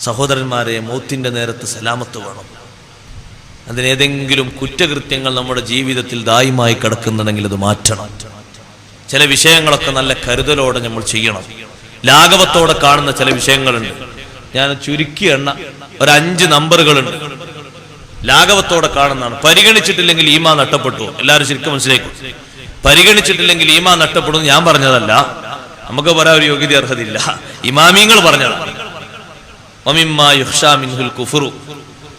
സഹോദരന്മാരെ മൗത്തിന്റെ നേരത്ത് സലാമത്ത് വേണം. അതിനേതെങ്കിലും കുറ്റകൃത്യങ്ങൾ നമ്മുടെ ജീവിതത്തിൽ ദായമായി കിടക്കുന്നുണ്ടെങ്കിൽ അത് മാറ്റണം. ചില വിഷയങ്ങളൊക്കെ നല്ല കരുതലോടെ നമ്മൾ ചെയ്യണം. ലാഘവത്തോടെ കാണുന്ന ചില വിഷയങ്ങളുണ്ട്. ഞാൻ ചുരുക്കി എണ്ണ ഒരു അഞ്ച് നമ്പറുകളുണ്ട്. ലാഘവത്തോടെ കാണുന്നതാണ്. പരിഗണിച്ചിട്ടില്ലെങ്കിൽ ഈമാ നഷ്ടപ്പെട്ടു. എല്ലാവരും ശരിക്കും മനസ്സിലാക്കും പരിഗണിച്ചിട്ടില്ലെങ്കിൽ ഈമാ നഷ്ടപ്പെടും ഞാൻ പറഞ്ഞതല്ല. നമുക്ക് പറയാൻ ഒരു യോഗ്യത അർഹതയില്ല. ഇമാമിങ്ങൾ പറഞ്ഞതാണ്. കുഫ്റു.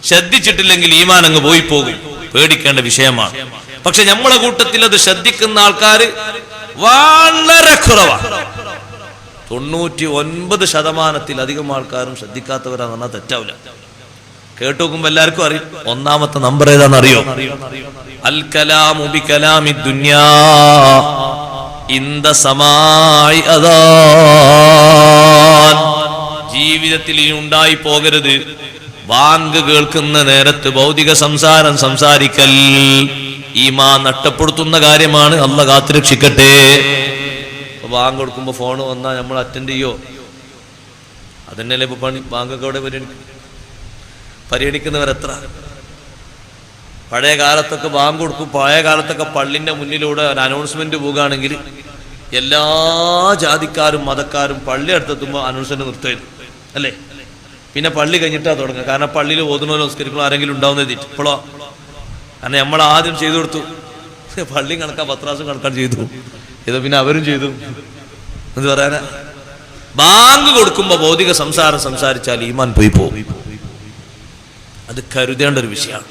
ശ്രദ്ധിച്ചിട്ടില്ലെങ്കിൽ ഈമാൻ അങ്ങ് പോയി പോകും പേടിക്കേണ്ട വിഷയമാണ്. പക്ഷെ നമ്മളെ കൂട്ടത്തിൽ അത് ശ്രദ്ധിക്കുന്ന ആൾക്കാർ വളരെ കുറവാണ് തൊണ്ണൂറ്റി ഒൻപത് ശതമാനത്തിൽ അധികം ആൾക്കാരും ശ്രദ്ധിക്കാത്തവരാന്ന് പറഞ്ഞാൽ തെറ്റാവില്ല കേട്ടു നോക്കുമ്പോ എല്ലാവർക്കും അറിയും. ഒന്നാമത്തെ നമ്പർ ഏതാണെന്ന് അറിയോ അൽ കലാമു ബി കലാമി ദുന്യാ. ഇന്ദ സമായി അദാൻ ജീവിതത്തിൽ ഇനി ഉണ്ടായി പോകരുത്. വാങ്ക് കേൾക്കുന്ന നേരത്ത് ഭൗതിക സംസാരം സംസാരിക്കൽ ഈമാ നഷ്ടപ്പെടുത്തുന്ന കാര്യമാണ്. അല്ല കാത്തുരക്ഷിക്കട്ടെ. വാങ്ക് കൊടുക്കുമ്പോ ഫോൺ വന്നാൽ നമ്മൾ അറ്റൻഡ് ചെയ്യോ? അതന്നെയല്ലേ ഇപ്പൊ പണി? ബാങ്കൊക്കെ എവിടെ പരിഗണിക്കുന്നവർ എത്ര പഴയ കാലത്തൊക്കെ ബാങ്ക് കൊടുക്കും. പഴയ കാലത്തൊക്കെ പള്ളിന്റെ മുന്നിലൂടെ ഒരു അനൗൺസ്മെന്റ് പോകുകയാണെങ്കിൽ എല്ലാ ജാതിക്കാരും മതക്കാരും പള്ളി അടുത്തെത്തുമ്പോൾ അനൗൺസ്മെന്റ് നിർത്തുമായിരുന്നു. അല്ലേ? പിന്നെ പള്ളി കഴിഞ്ഞിട്ടാ തുടങ്ങുക. കാരണം പള്ളിയിൽ ഓതുന്നോ നമസ്കരിക്കണോ ആരെങ്കിലും ഉണ്ടാവുന്നത് ഇപ്പോഴോ. കാരണം നമ്മൾ ആദ്യം ചെയ്തു കൊടുത്തു. പള്ളിയും കണക്കാ പത്രാസും കണക്കാൻ ചെയ്തു. ഇത് പിന്നെ അവരും ചെയ്തു. എന്ത് പറയാനാ? ബാങ്ക് കൊടുക്കുമ്പോ ഭൗതിക സംസാരം സംസാരിച്ചാൽ ഈമാൻ പോയി പോകും. അത് കരുതേണ്ട ഒരു വിഷയമാണ്.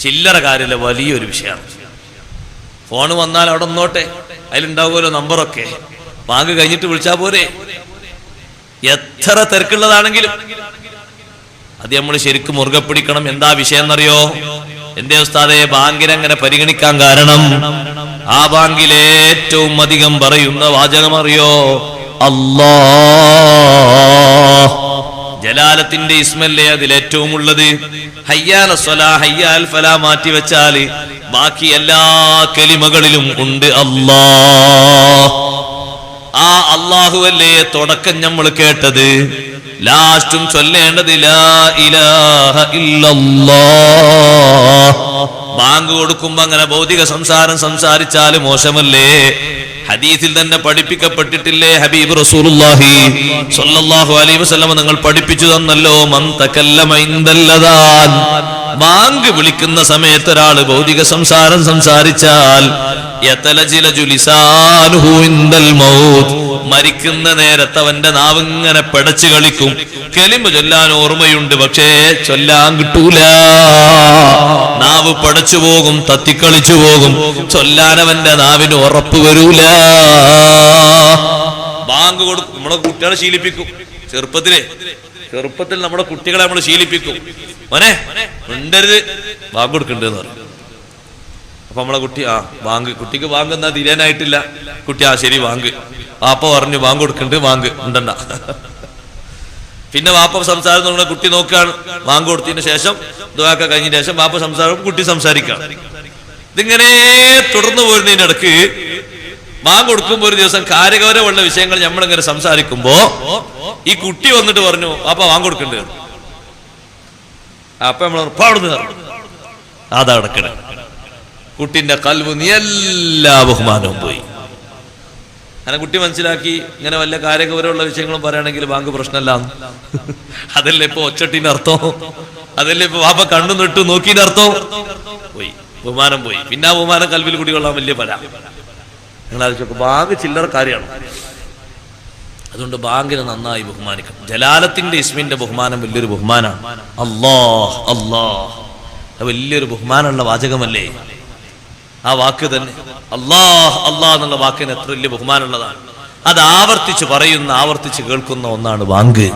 ചില്ലറ കാര്യല്ല വലിയൊരു വിഷയമാണ്. ഫോണ് വന്നാൽ അവിടെ നിന്നോട്ടെ. അതിലുണ്ടാവുമല്ലോ നമ്പറൊക്കെ ബാങ്ക് കഴിഞ്ഞിട്ട് വിളിച്ചാൽ പോരെ? എത്ര തിരക്കുള്ളതാണെങ്കിലും അത് നമ്മൾ ശരിക്കും മുറുകെ പിടിക്കണം. എന്താ വിഷയം എന്നറിയോ എന്റെ ഉസ്താദെ ബാങ്കിനെ അങ്ങനെ പരിഗണിക്കാൻ കാരണം ആ ബാങ്കിൽ ഏറ്റവും അധികം പറയുന്ന വാചകം അറിയോ അല്ലാ ജലാലത്തിന്റെ ഇസ്മല്ലേ അതിൽ ഏറ്റവും ഉള്ളത്? ഹയ്യാൽ സ്വലാ മാറ്റി വെച്ചാൽ ബാക്കി എല്ലാ കലിമകളിലും ഉണ്ട് അല്ലാ ആ അള്ളാഹുവല്ലേ തുടക്കം നമ്മൾ കേട്ടത്. ലാസ്റ്റും ചൊല്ലേണ്ടത്. ബാങ്ക് കൊടുക്കുമ്പോ അങ്ങനെ ഭൗതിക സംസാരം സംസാരിച്ചാൽ മോശമല്ലേ? ഹദീസിൽ തന്നെ പഠിപ്പിക്കപ്പെട്ടിട്ടില്ലേ? ഹബീബ് റസൂലുള്ളാഹി സ്വല്ലല്ലാഹു അലൈഹി വസല്ലം നിങ്ങൾ പഠിപ്പിച്ചു തന്നല്ലോ. മൻ ബാങ്ക് വിളിക്കുന്ന സമയത്ത് ഒരാൾ ഭൗതിക സംസാരം സംസാരിച്ചാൽ മരിക്കുന്ന നേരത്ത് അവന്റെ നാവിങ്ങനെ പടച്ചു കളിക്കും. കെലിമ ചൊല്ലാൻ ഓർമ്മയുണ്ട് പക്ഷേ ചൊല്ലാൻ കിട്ടൂല. നാവ് പടച്ചു പോകും തത്തിക്കളിച്ചു പോകും. ചൊല്ലാൻ അവന്റെ നാവിന് ഉറപ്പ് വരൂല. ബാങ്ക് കൊടുക്കും നമ്മളെ കുട്ടികളെ ശീലിപ്പിക്കും. ചെറുപ്പത്തിലെ. ചെറുപ്പത്തിൽ നമ്മുടെ കുട്ടികളെ നമ്മൾ ശീലിപ്പിക്കും. മോനെ ഉണ്ടരുത് ബാങ്ക് കൊടുക്കണ്ടെന്ന് പറയും അപ്പൊ നമ്മളെ കുട്ടി ആ വാങ്ക്. കുട്ടിക്ക് ബാങ്ക് എന്നാ തിരിയാനായിട്ടില്ല കുട്ടി ആ ശരി വാങ്ക്. വാപ്പ പറഞ്ഞു വാങ്ങ് കൊടുക്കണ്ട് വാങ്ക്. ഉണ്ടണ്ട. പിന്നെ വാപ്പ സംസാരം നമ്മുടെ കുട്ടി നോക്കുകയാണ്. വാങ്ങ് കൊടുത്തതിന് ശേഷം ദുവാക്ക കഴിഞ്ഞ ശേഷം വാപ്പ സംസാരം കുട്ടി സംസാരിക്കാം. ഇതിങ്ങനെ തുടർന്നു പോരുന്നതിനിടക്ക് ബാങ്ക് കൊടുക്കുമ്പോ ഒരു ദിവസം കാര്യഗൗരവമുള്ള വിഷയങ്ങൾ നമ്മളിങ്ങനെ സംസാരിക്കുമ്പോ ഈ കുട്ടി വന്നിട്ട് പറഞ്ഞു വാപ്പ വാങ്ങ് കൊടുക്കണ്ടേ. അപ്പൊ നമ്മൾ ഉറപ്പാണെന്ന് അതാ കുട്ടിന്റെ കൽവ് നീ എല്ലാ ബഹുമാനവും പോയി. അങ്ങനെ കുട്ടി മനസ്സിലാക്കി ഇങ്ങനെ വല്ല കാര്യഗൗരവമുള്ള വിഷയങ്ങളും പറയുകയാണെങ്കിൽ ബാങ്ക് പ്രശ്നമല്ല അതല്ലേ ഇപ്പൊ ഒച്ചട്ടിന്റെ അർത്ഥം? അതല്ലേ ഇപ്പൊ വാപ്പ കണ്ണു നിട്ടു നോക്കിന്റെ അർത്ഥം? പോയി ബഹുമാനം പോയി. പിന്നെ ആ ബഹുമാനം കൽവിൽ കുടികൊള്ളാൻ വലിയ പല നിങ്ങൾ ആലോചിച്ചു ബാങ്ക് ചില്ലറ കാര്യമാണ്. അതുകൊണ്ട് ബാങ്കിനെ നന്നായി ബഹുമാനിക്കണം. ജലാലത്തിന്റെ ഇസ്മിന്റെ ബഹുമാനം വലിയൊരു ബഹുമാനാണ് അല്ലാഹ്. അത് വലിയൊരു ബഹുമാനമുള്ള വാചകമല്ലേ? ആ വാക്ക് തന്നെ. അള്ളാഹ് അള്ളാഹ് എന്നുള്ള വാക്കിന് എത്ര വലിയ ബഹുമാനമുള്ളതാണ്. അത് ആവർത്തിച്ച് പറയുന്ന ആവർത്തിച്ച് കേൾക്കുന്ന ഒന്നാണ് വാങ്ക്.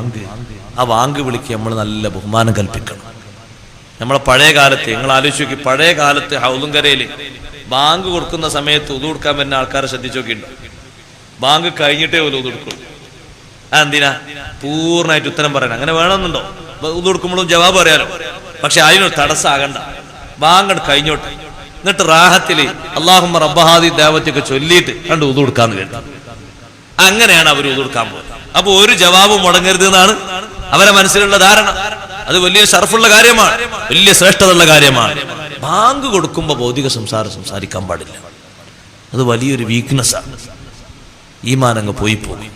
ആ വാങ്ക് വിളിക്ക് നമ്മൾ നല്ല ബഹുമാനം കൽപ്പിക്കണം. നമ്മളെ പഴയ കാലത്ത് നിങ്ങൾ ആലോചിച്ച് നോക്കി പഴയ കാലത്ത് ഹൗലുംകരയിൽ ബാങ്ക് കൊടുക്കുന്ന സമയത്ത് ഉതു കൊടുക്കാൻ വരുന്ന ആൾക്കാരെ ശ്രദ്ധിച്ചു നോക്കിയിട്ടുണ്ടോ. ബാങ്ക് കഴിഞ്ഞിട്ടേ ഒരു ഉതു കൊടുക്കുള്ളൂ. അതെന്തിനാ പൂർണമായിട്ട് ഉത്തരം പറയണം. അങ്ങനെ വേണമെന്നുണ്ടോ? ഉതു കൊടുക്കുമ്പോഴും ജവാബ് പറയാലോ. പക്ഷെ അതിനൊരു തടസ്സമാകണ്ട. ബാങ്ക് കഴിഞ്ഞോട്ടെ. എന്നിട്ട് റാഹത്തിൽ അള്ളാഹുമ്മ റബ്ബഹാദി ദേവത്തൊക്കെ ചൊല്ലിയിട്ട് കണ്ട് ഉതു കൊടുക്കാന്ന് കേട്ടു. അങ്ങനെയാണ് അവർ ഉതു കൊടുക്കാൻ പോകുന്നത് അപ്പൊ ഒരു ജവാബ് മുടങ്ങരുത് എന്നാണ് അവരെ മനസ്സിലുള്ള ധാരണ. അത് വലിയ ഷർഫുള്ള കാര്യമാണ് വലിയ ശ്രേഷ്ഠതയുള്ള കാര്യമാണ്. ബാങ്ക് കൊടുക്കുമ്പോൾ ഭൗതിക സംസാരം സംസാരിക്കാൻ പാടില്ല. അത് വലിയൊരു വീക്ക്നെസ്സാണ് ഈമാൻ അങ്ങ് പോയി പോകും.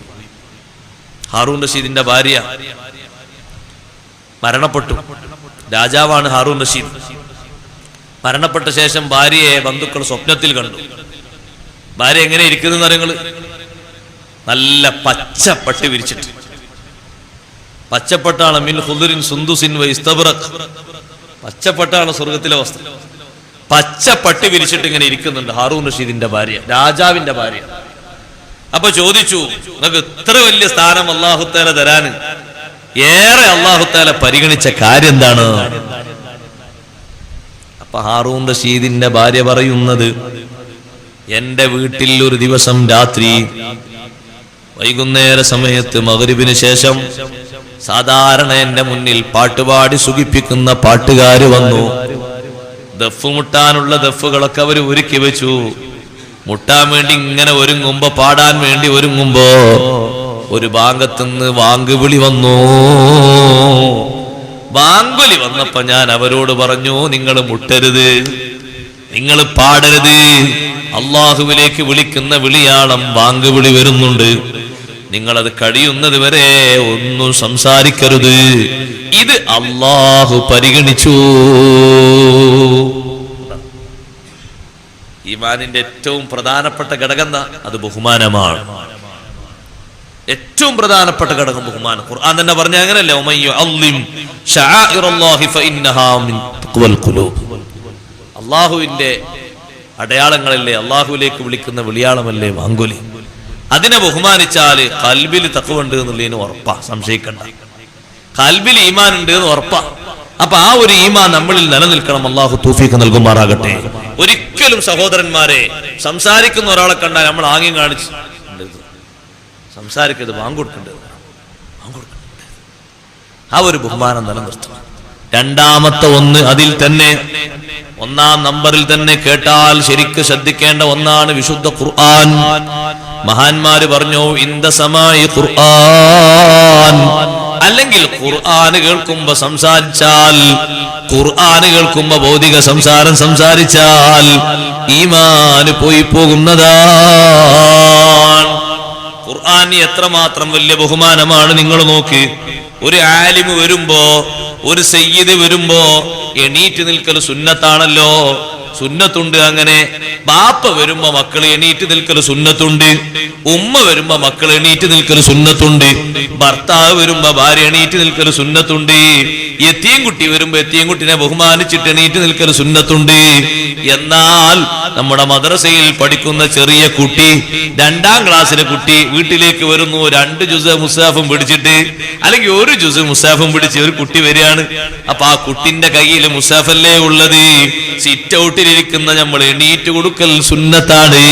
ഹാറൂൺ റഷീദിന്റെ ഭാര്യ മരണപ്പെട്ടു. രാജാവാണ് ഹാറൂൺ റഷീദ്. മരണപ്പെട്ട ശേഷം ഭാര്യയെ ബന്ധുക്കൾ സ്വപ്നത്തിൽ കണ്ടു. ഭാര്യ എങ്ങനെ ഇരിക്കുന്നു നിങ്ങൾ നല്ല പച്ചപ്പട്ടി വിരിച്ചിട്ട്. പച്ചപ്പട്ടാണ് മിൻ ഹുദുരിൻ സുന്ദുസിൻ വൈസ്തബറക് പച്ചപ്പട്ടാണ് സ്വർഗത്തിലെ വസ്ത്രം. പച്ചപ്പട്ടി വിരിച്ചിട്ട് ഇങ്ങനെ ഇരിക്കുന്നുണ്ട് ഹാറൂൻ റഷീദിന്റെ ഭാര്യ രാജാവിന്റെ ഭാര്യ. അപ്പൊ ചോദിച്ചു നമുക്ക് ഇത്ര വലിയ സ്ഥാനം അള്ളാഹുത്താല തരാന് ഏറെ അള്ളാഹുത്താല പരിഗണിച്ച കാര്യം എന്താണ്? അപ്പൊ ഹാറൂൺ റഷീദിന്റെ ഭാര്യ പറയുന്നത് എന്റെ വീട്ടിൽ ഒരു ദിവസം രാത്രി വൈകുന്നേര സമയത്ത് മകരുവിന് ശേഷം സാധാരണ എന്റെ മുന്നിൽ പാട്ടുപാടി സുഖിപ്പിക്കുന്ന പാട്ടുകാര് വന്നു. ദഫ് മുട്ടാനുള്ള ദഫുകളൊക്കെ അവർ ഒരുക്കി വെച്ചു. മുട്ടാൻ വേണ്ടി ഇങ്ങനെ ഒരുങ്ങുമ്പോ പാടാൻ വേണ്ടി ഒരുങ്ങുമ്പോ ഒരു ഭാഗത്തുനിന്ന് വാങ്കുവിളി വന്നു. വാങ്കുലി വന്നപ്പോ ഞാൻ അവരോട് പറഞ്ഞു നിങ്ങൾ മുട്ടരുത് നിങ്ങൾ പാടരുത്. അള്ളാഹുവിലേക്ക് വിളിക്കുന്ന വിളിയാളം വാങ്കുവിളി വരുന്നുണ്ട്. നിങ്ങളത് കഴിയുന്നത് വരെ ഒന്നും സംസാരിക്കരുത്. ഇത് അള്ളാഹു പരിഗണിച്ചു. ഈമാനിന്റെ ഏറ്റവും പ്രധാനപ്പെട്ട ഘടകം അത് ബഹുമാനമാണ്. ഏറ്റവും പ്രധാനപ്പെട്ട ഘടകം ബഹുമാനം ഖുർആൻ തന്നെ പറഞ്ഞ അങ്ങനെയല്ലേ? അടയാളങ്ങളല്ലേ? അള്ളാഹുവിലേക്ക് വിളിക്കുന്ന വിളിയാളമല്ലേ? വാങ്കുലി അതിനെ ബഹുമാനിച്ചാൽ കൽബിൽ തക്കവുണ്ട് എന്നുള്ളതിന് ഉറപ്പാ. സംശയിക്കണ്ട. കൽബിൽ ഈമാൻ ഉണ്ട് എന്ന് ഉറപ്പാ. അപ്പൊ ആ ഒരു ഈമാൻ നമ്മളിൽ നിലനിൽക്കണം. അള്ളാഹു തൂഫീക്ക് നൽകുമാറാകട്ടെ. ഒരിക്കലും സഹോദരന്മാരെ സംസാരിക്കുന്ന ഒരാളെ കണ്ടാൽ നമ്മൾ ആംഗ്യം കാണിച്ച് സംസാരിക്കരുത് വാങ്കൊടുക്കേണ്ടത് ആ ഒരു ബഹുമാനം നിലനിർത്തണം. രണ്ടാമത്തെ ഒന്ന് അതിൽ തന്നെ ഒന്നാം നമ്പറിൽ തന്നെ കേട്ടാൽ ശരിക്ക് ശ്രദ്ധിക്കേണ്ട ഒന്നാണ് വിശുദ്ധ ഖുർആൻ. മഹാന്മാര് പറഞ്ഞു ഇന്ത സമായി ഖുർആൻ. അല്ലെങ്കിൽ ഖുർആൻ കേൾക്കുമ്പോ സംസാരിച്ചാൽ ഖുർആൻ കേൾക്കുമ്പോ ഭൗതിക സംസാരം സംസാരിച്ചാൽ ഈമാന് പോയി പോകുന്നതാണ്. ഖുർആന് എത്രമാത്രം വലിയ ബഹുമാനമാണ് നിങ്ങൾ നോക്ക്. ഒരു ആലിമ് വരുമ്പോ ഒരു സയ്യിദ് വരുമ്പോ എണീറ്റ് നിൽക്കൽ സുന്നത്താണല്ലോ. സുന്നത്തുണ്ട് അങ്ങനെ. ബാപ്പ വരുമ്പോ മക്കൾ എണീറ്റ് നിൽക്കൽ സുന്നത്തുണ്ട്. ഉമ്മ വരുമ്പോ മക്കൾ എണീറ്റ് നിൽക്കൽ സുന്നത്തുണ്ട്. ഭർത്താവ് വരുമ്പോ ഭാര്യ എണീറ്റ് നിൽക്കൽ സുന്നത്തുണ്ട്. എത്തിയും കുട്ടി വരുമ്പോ എത്തിയും കുട്ടിനെ ബഹുമാനിച്ചിട്ട് എണീറ്റ് നിൽക്കൽ സുന്നത്തുണ്ട്. എന്നാൽ നമ്മുടെ മദ്രസയിൽ പഠിക്കുന്ന ചെറിയ കുട്ടി രണ്ടാം ക്ലാസ്സിലെ കുട്ടി വീട്ടിലേക്ക് വരുന്നു. രണ്ട് ജുസ് മുസാഫും പിടിച്ചിട്ട് അല്ലെങ്കിൽ ഒരു ജുസ് മുസാഫും പിടിച്ച് ഒരു കുട്ടി വരികയാണ്. അപ്പൊ ആ കുട്ടിന്റെ കയ്യിൽ മുസാഫല്ലേ ഉള്ളത്? സിറ്റ് ഔട്ടിലിരിക്കുന്ന നമ്മൾ എണീറ്റ് കൊടുക്കൽ സുന്നത്താണ്.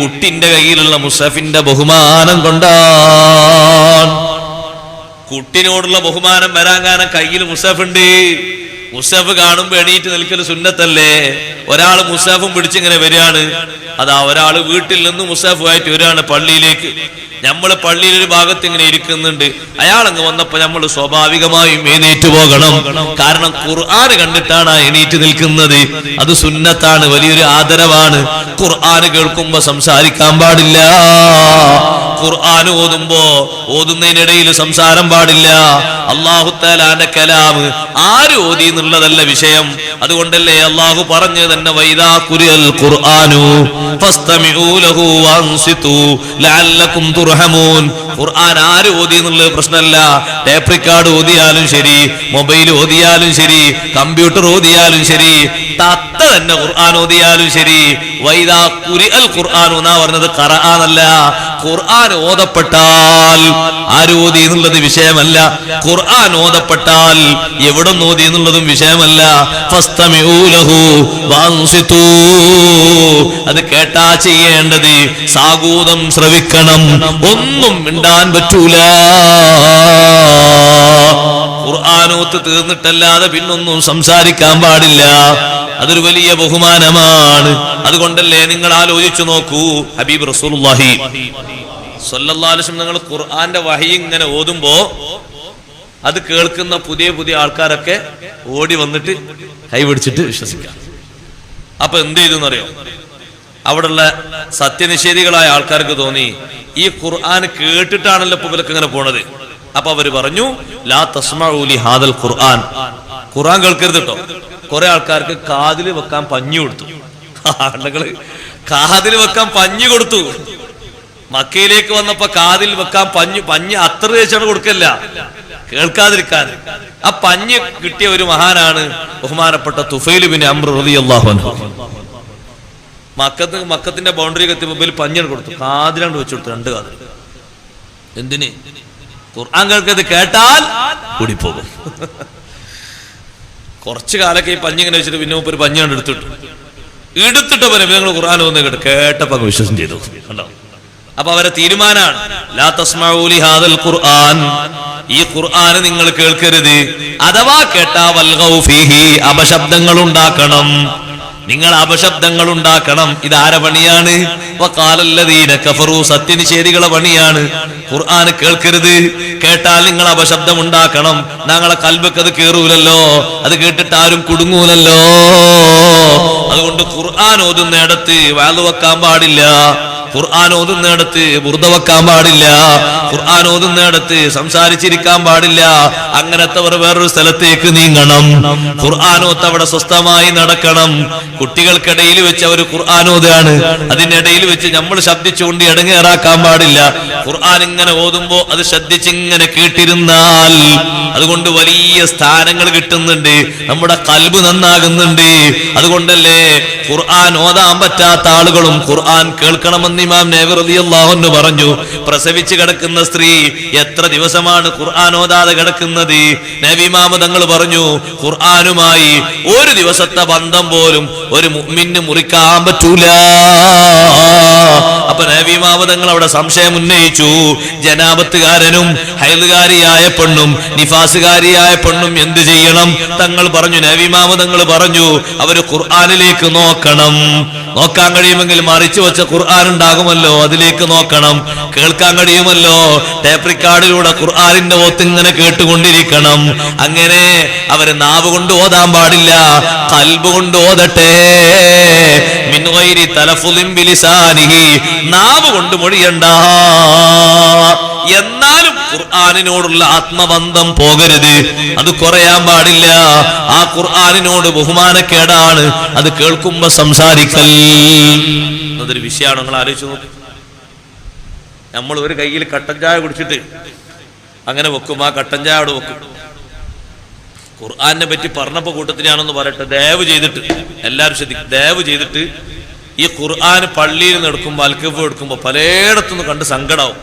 കുട്ടിന്റെ കയ്യിലുള്ള മുസഫിന്റെ ബഹുമാനം കൊണ്ടാണ്. കുട്ടിനോടുള്ള ബഹുമാനം വരാൻ കാരണം കയ്യിൽ മുസഫുണ്ട്. മുസാഫ് കാണുമ്പോ എണീറ്റ് നിൽക്കൽ സുന്നത്തല്ലേ? ഒരാൾ മുസഫും പിടിച്ചിങ്ങനെ വരികയാണ്. അതാ ഒരാൾ വീട്ടിൽ നിന്ന് മുസാഫുമായിട്ട് വരികയാണ് പള്ളിയിലേക്ക്. നമ്മൾ പള്ളിയിൽ ഒരു ഭാഗത്ത് ഇങ്ങനെ ഇരിക്കുന്നുണ്ട്. അയാൾ വന്നപ്പോ നമ്മൾ സ്വാഭാവികമായും എണീറ്റ് പോകണം. കാരണം ഖുർആൻ കണ്ടിട്ടാണ് എണീറ്റ് നിൽക്കുന്നത്. അത് സുന്നത്താണ് വലിയൊരു ആദരവാണ്. ഖുർആൻ കേൾക്കുമ്പോ സംസാരിക്കാൻ പാടില്ല. ഖുർആൻ ഓതുമ്പോ ഓതുന്നതിനിടയിൽ സംസാരം പാടില്ല. അള്ളാഹുത്താലാന്റെ കലാമ് ആര് ഓതി എന്നുള്ളതല്ല വിഷയം. അതുകൊണ്ടല്ലേ അള്ളാഹു പറഞ്ഞു തന്നെ വൈദാ കുരിയൽ ഖുർആനു പ്രശ്നമല്ല. ടേപ്പ് റിക്കാർഡ് ഓതിയാലും ശരി മൊബൈൽ ഓതിയാലും ശരി കമ്പ്യൂട്ടർ ഓതിയാലും ശരി തത്ത തന്നെ ഖുർആൻ ഓതിയാലും ശരി. വൈദാ കുരി അൽ ഖുർആനു എന്നാ പറഞ്ഞത് ഖറആനല്ല ഖുർആൻ ഓതപ്പെട്ടാൽ ആര് ഓതി എന്നുള്ളത് വിഷയമല്ല. ഖുർആൻ ഓതപ്പെട്ടാൽ എവിടെ ഓതി എന്നുള്ളതും വിഷയമല്ല. അത് കേട്ടാ ചെയ്യേണ്ടത് സാഗൂതം ശ്രവിക്കണം. ഒന്നും മിണ്ടാൻ പറ്റൂല. ഖുർആാനോത്ത് തീർന്നിട്ടല്ലാതെ പിന്നൊന്നും സംസാരിക്കാൻ പാടില്ല. അതൊരു വലിയ ബഹുമാനമാണ്. അതുകൊണ്ടല്ലേ നിങ്ങൾ ആലോചിച്ചു നോക്കൂ ഹബീബ് റസൂലുള്ളാഹി. വസല്ലം നിങ്ങൾ ഖുർആന്റെ വഹി ഇങ്ങനെ ഓതുമ്പോ അത് കേൾക്കുന്ന പുതിയ പുതിയ ആൾക്കാരൊക്കെ ഓടി വന്നിട്ട് കൈപിടിച്ചിട്ട് വിശ്വസിക്കാം. അപ്പൊ എന്ത് ചെയ്തു എന്നറിയോ അവിടെയുള്ള സത്യനിഷേധികളായ ആൾക്കാർക്ക് തോന്നി ഈ ഖുർആൻ കേട്ടിട്ടാണല്ലോ ഇപ്പൊ ഇവരൊക്കെ ഇങ്ങനെ പോണത്. അപ്പൊ അവർ പറഞ്ഞു ലാ തസ്മഊലി ഹാദൽ ഖുർആൻ. ഖുർആൻ കേൾക്കരുത് കേട്ടോ കുറെ ആൾക്കാർക്ക് കാതിൽ വെക്കാൻ പഞ്ഞു കൊടുത്തു. ആളുകൾ കാതിൽ വെക്കാൻ പഞ്ഞു കൊടുത്തു. മക്കയിലേക്ക് വന്നപ്പോ കാതിൽ വെക്കാൻ പഞ്ഞു പഞ്ഞ് അത്ര ചേച്ചാണ് കൊടുക്കല്ല. കേൾക്കാതിരിക്കാൻ. ആ പഞ്ഞ് കിട്ടിയ ഒരു മഹാനാണ് ബഹുമാനപ്പെട്ട തുഫൈൽ ബിൻ അമ്ര റതി അള്ളാഹു മക്കത്ത് മക്കത്തിന്റെ ബൗണ്ടറി മുമ്പിൽ പഞ്ഞാണ് കൊടുത്തു. കാതിലാണ്ട് വെച്ചു കൊടുത്തു രണ്ട് കാതിൽ. എന്തിന്? ഖുർആൻ കേൾക്കത് കേട്ടാൽ കൂടിപ്പോകും. കുറച്ചു കാലൊക്കെ ഈ പഞ്ഞിങ്ങനെ വെച്ചിട്ട് പിന്നെ ഒരു പഞ്ഞാണ് എടുത്തിട്ടു. എടുത്തിട്ട് പോലെ നിങ്ങൾ ഖുർആൻ ഒന്ന് കേട്ട് കേട്ടപ്പോ വിശ്വസം ചെയ്തു. അപ്പൊ അവരെ തീരുമാനാണ്. ലാ ഖുർആൻ. ഈ ഖുർആൻ നിങ്ങൾ കേൾക്കരുത്. അഥവാ കേട്ടാ വൽഗൗ ഫീഹി അപശബ്ദങ്ങൾ ഉണ്ടാക്കണം. നിങ്ങൾ അപശബ്ദങ്ങൾ ഉണ്ടാക്കണം. ഇത് ആരെ പണിയാണ്? സത്യനിഷേധികളെ പണിയാണ്. ഖുർആൻ കേൾക്കരുത്. കേട്ടാൽ നിങ്ങൾ അപശബ്ദം ഉണ്ടാക്കണം. ഞങ്ങളെ കൽബക്ക് അത് കേറൂലല്ലോ. അത് കേട്ടിട്ട് ആരും കുടുങ്ങൂലല്ലോ. അതുകൊണ്ട് ഖുർആൻ ഓതുന്നിടത്ത് വാൽ വെക്കാൻ പാടില്ല. ഖുർആൻ ഓതുന്നിടത്ത് ബുർദ വെക്കാൻ പാടില്ല. ഖുർആൻ ഓതുന്നിടത്ത് സംസാരിച്ചിരിക്കാൻ പാടില്ല. അങ്ങനത്തവർ വേറൊരു സ്ഥലത്തേക്ക് നീങ്ങണം. ഖുർആാനോത്ത് അവിടെ സ്വസ്ഥമായി നടക്കണം. കുട്ടികൾക്കിടയിൽ വെച്ച് അവർ ഖുർആാനോതാണ് അതിനിടയിൽ വെച്ച് നമ്മൾ ശബ്ദിച്ചുകൊണ്ട് ഇടങ്ങേറാക്കാൻ പാടില്ല. ഖുർആൻ ഇങ്ങനെ ഓതുമ്പോ അത് ശ്രദ്ധിച്ചിങ്ങനെ കേട്ടിരുന്നാൽ അതുകൊണ്ട് വലിയ സ്ഥാനങ്ങൾ കിട്ടുന്നുണ്ട്. നമ്മുടെ കൽബ് നന്നാകുന്നുണ്ട്. അതുകൊണ്ടല്ലേ ഖുർആൻ ഓതാൻ പറ്റാത്ത ആളുകളും ഖുർആൻ കേൾക്കണമെന്ന് ഇമാം റളിയല്ലാഹു പറഞ്ഞു പ്രസവിച്ചു കിടക്കുന്ന സ്ത്രീ എത്ര ദിവസമാണ് ഖുർആൻ ഓതാതെ കിടക്കുന്നത്? നബി ഇമാം തങ്ങൾ പറഞ്ഞു ഖുർആനുമായി ഒരു ദിവസത്തെ ബന്ധം പോലും ഒരു മിന്ന് മുറിക്കാൻ പറ്റൂല. അപ്പൊ നബി ഇമാം തങ്ങൾ അവിടെ സംശയം ഉന്നയിച്ചു ജനാപത്തുകാരനും ഹൈലുകാരിയായ പെണ്ണും നിഫാസുകാരിയായ പെണ്ണും എന്ത് ചെയ്യണം? തങ്ങൾ പറഞ്ഞു നബി ഇമാം തങ്ങൾ പറഞ്ഞു അവർ ഖുർആാനിലേക്ക് നോക്കണം. നോക്കാൻ കഴിയുമെങ്കിൽ മറിച്ചു വെച്ച ഖുർആൻ ഉണ്ടാകുമല്ലോ. അതിലേക്ക് നോക്കണം. കേൾക്കാൻ കഴിയുമല്ലോ. ടേപ്പ് റിക്കാർഡിലൂടെ ഓത്ത് ഇങ്ങനെ കേട്ടുകൊണ്ടിരിക്കണം. അങ്ങനെ അവർ നാവ് കൊണ്ട് ഓതാൻ പാടില്ല. കൽബ് കൊണ്ട് ഓതട്ടെ. നാവ് കൊണ്ട് മൊഴിയണ്ട. എന്നാലും ഖുർആാനിനോടുള്ള ആത്മബന്ധം പോകരുത്. അത് കുറയാൻ പാടില്ല. ആ ഖുർആാനിനോട് ബഹുമാനക്കേടാണ്. അത് കേൾക്കുമ്പോ സംസാരിക്കൽ. അതൊരു വിഷയമാണ്. നിങ്ങൾ ആലോചിച്ചു നോക്ക്. നമ്മൾ ഒരു കയ്യിൽ കട്ടൻ ചായ കുടിച്ചിട്ട് അങ്ങനെ വെക്കും. ആ കട്ടൻ ചായ അവിടെ വെക്കും. ഖുർആാനെ പറ്റി പറഞ്ഞപ്പോ കൂട്ടത്തിനാണെന്ന് പറയട്ടെ. ദയവ് ചെയ്തിട്ട് എല്ലാവരും ശ്രദ്ധിക്കും. ദയവ് ചെയ്തിട്ട് ഈ ഖുർആൻ പള്ളിയിൽ നിന്ന് എടുക്കുമ്പോൾ അൽക്കഫ് എടുക്കുമ്പോൾ പലയിടത്തുനിന്ന് കണ്ട് സങ്കടാവും.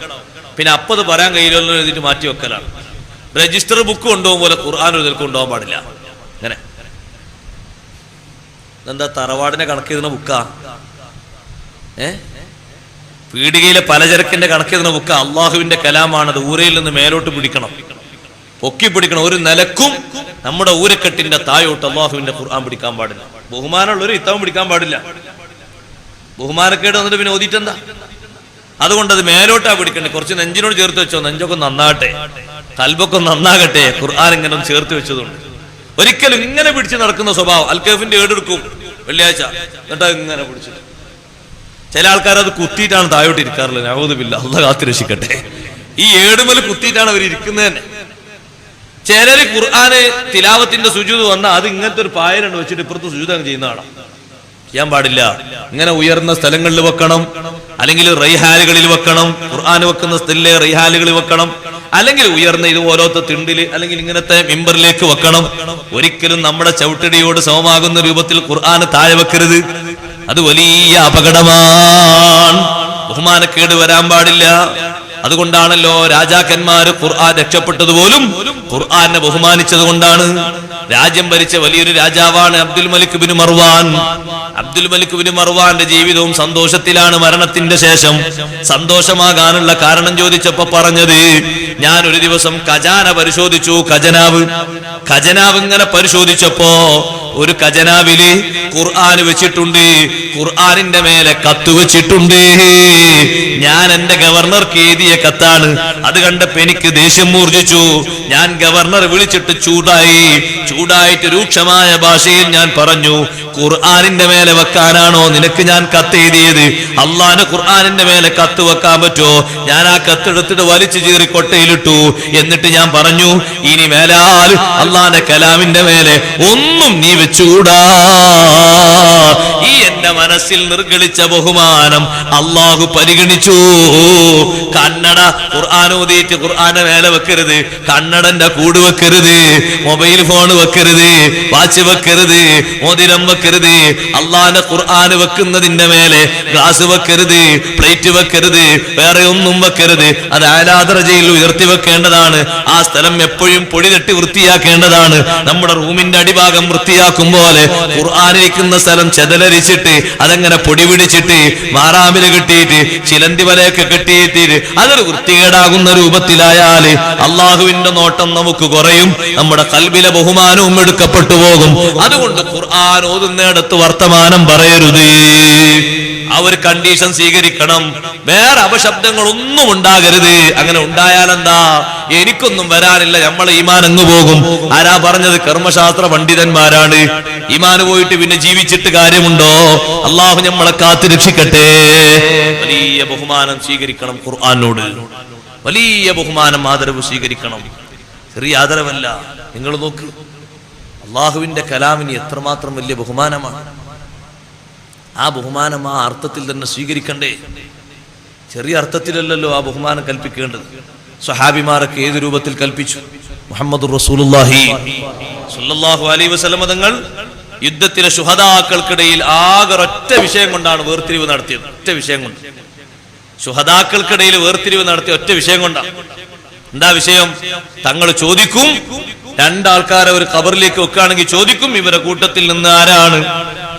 പിന്നെ അപ്പം അത് പറയാൻ കഴിയില്ലല്ലോ എഴുതിയിട്ട് മാറ്റി വെക്കലാണ്. രജിസ്റ്റർ ബുക്ക് കൊണ്ടുപോകും പോലെ ഖുർആൻ ഒരു കൊണ്ടുപോകാൻ പാടില്ല. അങ്ങനെ. എന്താ തറവാടിനെ കണക്ക് ചെയ്തുന്ന ബുക്കാ ഏ? പീടികയിലെ പലചരക്കിന്റെ കണക്ക് ചെയ്തുന്ന ബുക്ക അള്ളാഹുവിന്റെ അത് ഊരയിൽ നിന്ന് മേലോട്ട് പിടിക്കണം. പൊക്കി പിടിക്കണം. ഒരു നിലക്കും നമ്മുടെ ഊരക്കെട്ടിന്റെ തായോട്ട് അള്ളാഹുവിന്റെ ഖുർആൻ പിടിക്കാൻ പാടില്ല. ബഹുമാനമുള്ളൊരു ഇത്തവം പിടിക്കാൻ പാടില്ല. ബഹുമാനക്കേട് വന്നിട്ട് പിന്നെ ഓതിട്ടെന്താ? അതുകൊണ്ട് അത് മേലോട്ടാ പിടിക്കണ്ടേ. കുറച്ച് നെഞ്ചിനോട് ചേർത്ത് വെച്ചോ നെഞ്ചൊക്കെ നന്നാട്ടെ കൽബൊക്കെ നന്നാകട്ടെ. ഖുർആൻ ഇങ്ങനെ ചേർത്ത് വെച്ചതുകൊണ്ട്. ഒരിക്കലും ഇങ്ങനെ പിടിച്ച് നടക്കുന്ന സ്വഭാവം അൽക്കേഫിന്റെ ഏടെടുക്കും. വെള്ളിയാഴ്ച. എന്നിട്ട് ഇങ്ങനെ പിടിച്ചു. ചില ആൾക്കാർ അത് കുത്തിയിട്ടാണ് താഴോട്ട് ഇരിക്കാറില്ല നവോദമില്ല അല്ല കാത്തു രക്ഷിക്കട്ടെ ഈ ഏടുമല കുത്തിയിട്ടാണ് അവർ ഇരിക്കുന്നത് തന്നെ. ചിലര് ഖുർആന് തിലാവത്തിന്റെ സുജൂത് വന്നാൽ അത് ഇങ്ങനത്തെ ഒരു പായലുണ്ട് വെച്ചിട്ട് ഇപ്പുറത്ത് സുജൂതം ചെയ്യുന്നതാണ് ചെയ്യാൻ പാടില്ല. ഇങ്ങനെ ഉയർന്ന സ്ഥലങ്ങളിൽ വെക്കണം. അല്ലെങ്കിൽ റൈഹാലുകളിൽ വെക്കണം. ഖുർആൻ വെക്കുന്ന സ്ഥലിലെ റൈഹാലുകളിൽ വെക്കണം. അല്ലെങ്കിൽ ഉയർന്ന ഇത് ഓരോത്ത തിണ്ടിൽ അല്ലെങ്കിൽ ഇങ്ങനത്തെ മിമ്പറിലേക്ക് വെക്കണം. ഒരിക്കലും നമ്മുടെ ചവിട്ടടിയോട് സമമാകുന്ന രൂപത്തിൽ ഖുർആൻ താഴെ വെക്കരുത്. അത് വലിയ അപകടമാണ്. ബഹുമാനക്കേട് വരാൻ പാടില്ല. അതുകൊണ്ടാണല്ലോ രാജാക്കന്മാര് ഖുർആൻ രക്ഷപ്പെട്ടത് പോലും ഖുർആനെ ബഹുമാനിച്ചത് കൊണ്ടാണ് രാജ്യം ഭരിച്ച വലിയൊരു രാജാവാണ് Abdul Malik bin Marwan. Abdul Malik bin മർവാന്റെ ജീവിതവും സന്തോഷത്തിലാണ് മരണത്തിന്റെ ശേഷം സന്തോഷമാകാനുള്ള കാരണം ചോദിച്ചപ്പോ പറഞ്ഞത് ഞാൻ ഒരു ദിവസം ഖജാന പരിശോധിച്ചു ഖജനാവ്. ഖജനാവ് ഇങ്ങനെ പരിശോധിച്ചപ്പോ ഒരു ഖജനാവിൽ ഖുർആൻ വെച്ചിട്ടുണ്ട്. ഖുർആനിന്റെ മേലെ കത്ത് വെച്ചിട്ടുണ്ട്. ഞാൻ എന്റെ ഗവർണർക്ക് എഴുതിയ കത്താണ്. അത് കണ്ടപ്പോ എനിക്ക് ദേഷ്യം മൂർജിച്ചു. ഞാൻ ഗവർണർ വിളിച്ചിട്ട് ചൂടായി. ചൂടായിട്ട് രൂക്ഷമായ ഭാഷയിൽ ഞാൻ പറഞ്ഞു ഖുർആാനിന്റെ മേലെ വെക്കാനാണോ നിനക്ക് ഞാൻ കത്ത് എഴുതിയത്? അള്ളാന് ഖുർആാനിന്റെ മേലെ കത്ത് വെക്കാൻ പറ്റുമോ? ഞാൻ ആ കത്തെടുത്തിട്ട് വലിച്ചു ചീറി കൊട്ടയിലിട്ടു. എന്നിട്ട് ഞാൻ പറഞ്ഞു ഇനി മേലാൽ അള്ളാന്റെ കലാമിന്റെ മേലെ ഒന്നും നീ വെച്ചുകൂടാ ഈ എന്റെ മനസ്സിൽ നിർഗളിച്ച ബഹുമാനം അള്ളാഹു പരിഗണിച്ചു. കന്നഡ ഖുർആൻ ഖുർആാന വേല വെക്കരുത്. കണ്ണടന്റെ കൂട് വെക്കരുത്. മൊബൈൽ ഫോൺ വെക്കരുത്. വാച്ച് വെക്കരുത്. മോതിരം വെക്കരുത്. അള്ളാന്റെ ഖുർആാന് വെക്കുന്നതിന്റെ മേലെ ഗ്ലാസ് വെക്കരുത്. പ്ലേറ്റ് വെക്കരുത്. വേറെ ഒന്നും വെക്കരുത്. അത് ആലാദറജയിൽ ഉയർത്തി വെക്കേണ്ടതാണ്. ആ സ്ഥലം എപ്പോഴും പൊടി തട്ടി വൃത്തിയാക്കേണ്ടതാണ്. നമ്മുടെ റൂമിന്റെ അടിഭാഗം വൃത്തിയാക്കും. പോലെ ഖുർആാനിരിക്കുന്ന സ്ഥലം ചെതലരിച്ചിട്ട് അതങ്ങനെ പൊടി പിടിച്ചിട്ട് മാറാമിൽ കിട്ടിയിട്ട് ചിലന്തി വലയൊക്കെ കിട്ടിയിട്ട് അതൊരു വൃത്തികേടാകുന്ന രൂപത്തിലായാൽ അള്ളാഹുവിന്റെ നോട്ടം നമുക്ക് കുറയും നമ്മുടെ കൽബിലെ ബഹുമാനവും എടുക്കപ്പെട്ടു പോകും. അതുകൊണ്ട് ഖുർആൻ ഓതുന്നിടത്ത് വർത്തമാനം പറയരുത്. ആ ഒരു കണ്ടീഷൻ സ്വീകരിക്കണം. വേറെ അപശബ്ദങ്ങൾ ഒന്നും ഉണ്ടാകരുത്. അങ്ങനെ ഉണ്ടായാലെന്താ? എനിക്കൊന്നും വരാനില്ല. നമ്മളെ ഈമാൻ അങ്ങ് പോകും. ആരാ പറഞ്ഞത്? കർമ്മശാസ്ത്ര പണ്ഡിതന്മാരാണ്. ഈമാൻ പോയിട്ട് പിന്നെ ജീവിച്ചിട്ട് കാര്യമുണ്ടോ? അള്ളാഹു നമ്മളെ കാത്തു രക്ഷിക്കട്ടെ. വലിയ ബഹുമാനം സ്വീകരിക്കണം ഖുർആാനോട്. വലിയ ബഹുമാനം ആദരവ് സ്വീകരിക്കണം. ചെറിയ ആദരവല്ല. നിങ്ങൾ നോക്ക്. അള്ളാഹുവിന്റെ കലാമിന് എത്രമാത്രം വലിയ ബഹുമാനമാണ്. ആ ബഹുമാനം ആ അർത്ഥത്തിൽ തന്നെ സ്വീകരിക്കണ്ടേ? ചെറിയ അർത്ഥത്തിലല്ലല്ലോ ആ ബഹുമാനം കൽപ്പിക്കേണ്ടത്. സ്വഹാബിമാരൊക്കെ ഏത് രൂപത്തിൽ കൽപ്പിച്ചു? മുഹമ്മദ് തങ്ങൾ യുദ്ധത്തിലെ ശുഹദാക്കൾക്കിടയിൽ ആകെ ഒറ്റ വിഷയം കൊണ്ടാണ് വേർതിരിവ് നടത്തിയത്. ഒറ്റ വിഷയം കൊണ്ട്. ശുഹദാക്കൾക്കിടയിൽ വേർതിരിവ് നടത്തിയ ഒറ്റ വിഷയം കൊണ്ടാണ് എന്താ വിഷയം? തങ്ങൾ ചോദിക്കും. രണ്ടാൾക്കാരെ ഒരു കബറിലേക്ക് വെക്കുകയാണെങ്കിൽ ചോദിക്കും ഇവരെ കൂട്ടത്തിൽ നിന്ന് ആരാണ്?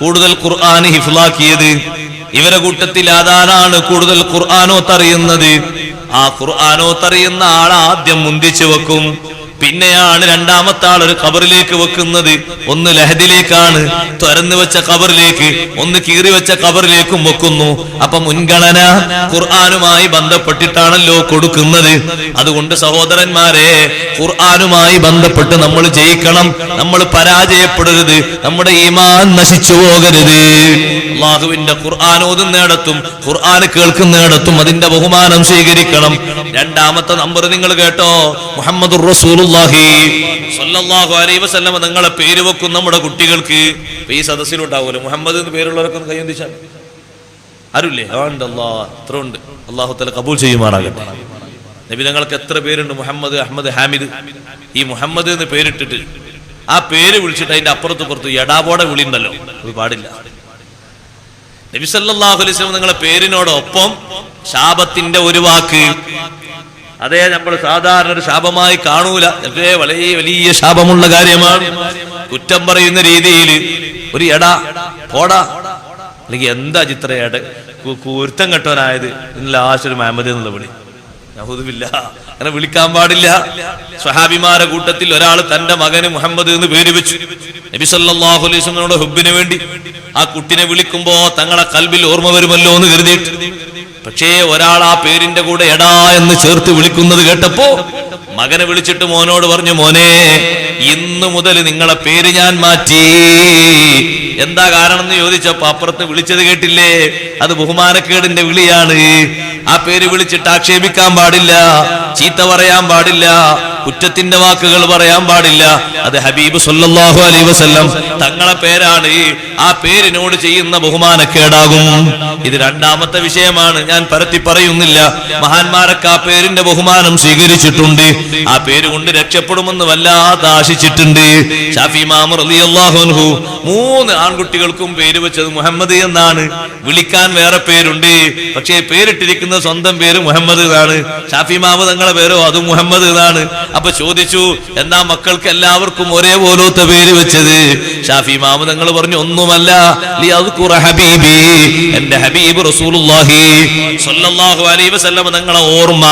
കൂടുതൽ ഖുർആൻ ഹിഫ്ലാക്കിയത്? ഇവരെ കൂട്ടത്തിൽ അതാരാണ് കൂടുതൽ ഖുർആാനോത്തറിയുന്നത് ആ ഖുർആാനോത്തറിയുന്ന ആൾ ആദ്യം മുന്തിച്ചു വെക്കും. പിന്നെയാണ് രണ്ടാമത്തെ ആൾ ഒരു കബറിലേക്ക് വെക്കുന്നത്. ഒന്ന് ലഹദിലേക്കാണ് തുരന്നു വെച്ച കബറിലേക്ക് ഒന്ന് കീറി വെച്ച കബറിലേക്കും വെക്കുന്നു. അപ്പൊ മുൻഗണന ഖുർആാനുമായി ബന്ധപ്പെട്ടിട്ടാണല്ലോ കൊടുക്കുന്നത്. അതുകൊണ്ട് സഹോദരന്മാരെ ഖുർആാനുമായി ബന്ധപ്പെട്ട് നമ്മൾ ജയിക്കണം. നമ്മൾ പരാജയപ്പെടരുത്. നമ്മുടെ ഈമാൻ നശിച്ചു പോകരുത്. അള്ളാഹുവിന്റെ ഖുർആൻ ഓതുന്നിടത്തും ഖുർആൻ കേൾക്കുന്നിടത്തും അതിന്റെ ബഹുമാനം സ്വീകരിക്കണം. രണ്ടാമത്തെ നമ്പർ നിങ്ങൾ കേട്ടോ. മുഹമ്മദ് അലൈഹി നിങ്ങളെ പേര് വെക്കും നമ്മുടെ കുട്ടികൾക്ക്. ഈ സദസ്സിലുണ്ടാവുമല്ലോ. മുഹമ്മദ് എന്ന് പേരുള്ളവരൊക്കെ ഒന്ന് കൈയൊന്നിച്ചാൽ ആരുല്ലേ? ഉണ്ട് അള്ളാഹു തല കബൂൽ ചെയ്യുമാറാകട്ടെ. നബി ഞങ്ങൾക്ക് എത്ര പേരുണ്ട്? മുഹമ്മദ് അഹമ്മദ് ഹാമിദ്. ഈ മുഹമ്മദ് എന്ന് പേരിട്ടിട്ട് ആ പേര് വിളിച്ചിട്ട് അതിന്റെ അപ്പുറത്ത് പുറത്ത് എടാപോടെ വിളിയുണ്ടല്ലോ. അത് പാടില്ല. നബി സല്ലല്ലാഹു അലൈഹി നിങ്ങളെ പേരിനോടൊപ്പം ശാപത്തിന്റെ ഒരു വാക്ക് അതേ നമ്മൾ സാധാരണ ഒരു ശാപമായി കാണൂല. വളരെ വളരെ വലിയ ശാപമുള്ള കാര്യമാണ്. കുറ്റം പറയുന്ന രീതിയിൽ ഒരു എടാ പോടാ അല്ലെങ്കിൽ എന്താ ചിത്രയായിട്ട് കുരുത്തം കെട്ടവനായത് ലാസ്റ്റ് ഒരു മുഹമ്മദ് എന്നുള്ള വിളി. യഹൂദുമില്ല അങ്ങനെ വിളിക്കാൻ പാടില്ല. സ്വഹാബിമാരെ കൂട്ടത്തിൽ ഒരാൾ തന്റെ മകന് മുഹമ്മദ് എന്ന് പേര് വെച്ചു. നബി ഹുബിന് വേണ്ടി ആ കുട്ടിനെ വിളിക്കുമ്പോ തങ്ങളെ കൽബിൽ ഓർമ്മ വരുമല്ലോ എന്ന് കരുതിയിട്ട്. പക്ഷേ ഒരാൾ ആ പേരിന്റെ കൂടെ എടാ എന്ന് ചേർത്ത് വിളിക്കുന്നത് കേട്ടപ്പോ മകനെ വിളിച്ചിട്ട് മോനോട് പറഞ്ഞു മോനെ ഇന്ന് മുതൽ നിങ്ങളെ പേര് ഞാൻ മാറ്റി. എന്താ കാരണം എന്ന് ചോദിച്ചപ്പോ അപ്പുറത്ത് വിളിച്ചത് കേട്ടില്ലേ? അത് ബഹുമാനക്കേടിന്റെ വിളിയാണ്. ആ പേര് വിളിച്ചിട്ട് ആക്ഷേപിക്കാൻ പാടില്ല ചീത്ത പറയാൻ പാടില്ല കുറ്റത്തിന്റെ വാക്കുകൾ പറയാൻ പാടില്ല. അത് ഹബീബ് സല്ലല്ലാഹു അലൈ വസല്ലം തങ്ങളെ പേരാണ്. ആ പേരിനോട് ചെയ്യുന്ന ബഹുമാനക്കേടാകും. ഇത് രണ്ടാമത്തെ വിഷയമാണ്. ഞാൻ പരത്തി പറയുന്നില്ല. മഹാന്മാരൊക്കെ ആ പേരിന്റെ ബഹുമാനം സ്വീകരിച്ചിട്ടുണ്ട്. ആ പേര് കൊണ്ട് രക്ഷപ്പെടുമെന്ന് വല്ലാതെ ആശിച്ചിട്ടുണ്ട്. ഷാഫി മാമർ അലി അൻഹു മൂന്ന് ആൺകുട്ടികൾക്കും പേര് വെച്ചത് മുഹമ്മദ് എന്നാണ്. വിളിക്കാൻ വേറെ പേരുണ്ട്. പക്ഷേ പേരിട്ടിരിക്കുന്ന സ്വന്തം പേര് മുഹമ്മദ് എന്നാണ്. ഷാഫി മാമ തങ്ങളെ പേരോ അതും മുഹമ്മദ് എന്നാണ്. അപ്പൊ ചോദിച്ചു എന്നാ മക്കൾക്ക് എല്ലാവർക്കും ഒരേ പോലത്തെ പേര് വെച്ചത്? ഷാഫി മാമ നിങ്ങൾ പറഞ്ഞു ഒന്നുമല്ല. നിങ്ങളെ ഹബീബി ഹബീബ് റസൂലുള്ളാഹി സ്വല്ലല്ലാഹു അലൈഹി വസല്ലം തങ്ങളെ ഓർമ്മ